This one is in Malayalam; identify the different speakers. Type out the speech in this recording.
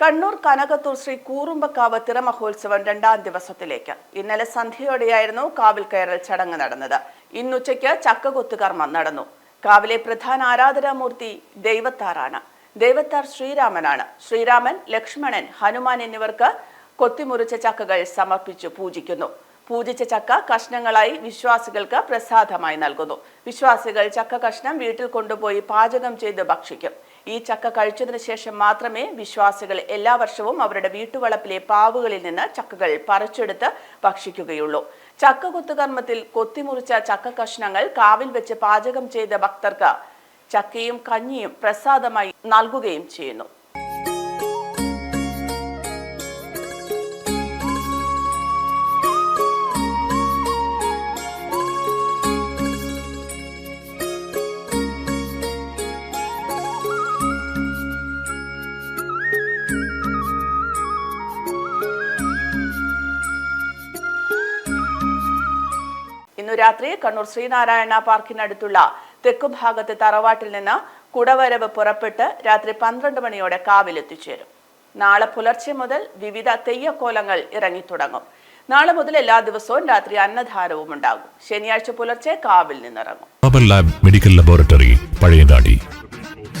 Speaker 1: കണ്ണൂർ കനകത്തൂർ ശ്രീ കൂറുമ്പക്കാവ് തിറമഹോത്സവം രണ്ടാം ദിവസത്തിലേക്ക്. ഇന്നലെ സന്ധ്യയോടെയായിരുന്നു കാവിൽ കയറൽ ചടങ്ങ് നടന്നത്. ഇന്നുച്ചയ്ക്ക് ചക്കകൊത്ത് കർമ്മം നടന്നു. കാവിലെ പ്രധാന ആരാധനാമൂർത്തി ദൈവത്താറാണ്. ദൈവത്താർ ശ്രീരാമനാണ്. ശ്രീരാമൻ ലക്ഷ്മണൻ ഹനുമാൻ എന്നിവർക്ക് കൊത്തിമുറിച്ച ചക്കകൾ സമർപ്പിച്ചു പൂജിക്കുന്നു. പൂജിച്ച ചക്ക കഷ്ണങ്ങളായി വിശ്വാസികൾക്ക് പ്രസാദമായി നൽകുന്നു. വിശ്വാസികൾ ചക്ക കഷ്ണം വീട്ടിൽ കൊണ്ടുപോയി പാചകം ചെയ്ത് ഭക്ഷിക്കും. ഈ ചക്ക കഴിച്ചതിന് ശേഷം മാത്രമേ വിശ്വാസികൾ എല്ലാ വർഷവും അവരുടെ വീട്ടുവളപ്പിലെ പാവുകളിൽ നിന്ന് ചക്കകൾ പറിച്ചെടുത്ത് ഭക്ഷിക്കുകയുള്ളൂ. ചക്ക കൊത്തുകർമ്മത്തിൽ കൊത്തിമുറിച്ച ചക്ക കഷ്ണങ്ങൾ കാവിൽ വെച്ച് പാചകം ചെയ്ത ഭക്തർക്ക് ചക്കയും കഞ്ഞിയും പ്രസാദമായി നൽകുകയും ചെയ്യുന്നു. ഇന്നു രാത്രി കണ്ണൂർ ശ്രീനാരായണ പാർക്കിനടുത്തുള്ള തെക്കുഭാഗത്ത് തറവാട്ടിൽ നിന്ന് കുടവരവ് പുറപ്പെട്ട് രാത്രി പന്ത്രണ്ട് മണിയോടെ കാവിലെത്തിച്ചേരും. നാളെ പുലർച്ചെ മുതൽ വിവിധ തെയ്യക്കോലങ്ങൾ ഇറങ്ങിത്തുടങ്ങും. നാളെ മുതൽ എല്ലാ ദിവസവും രാത്രി അന്നധാരവും ഉണ്ടാകും ശനിയാഴ്ച പുലർച്ചെ കാവിൽ നിന്നിറങ്ങും.
Speaker 2: Medical laboratory Pazhayangadi.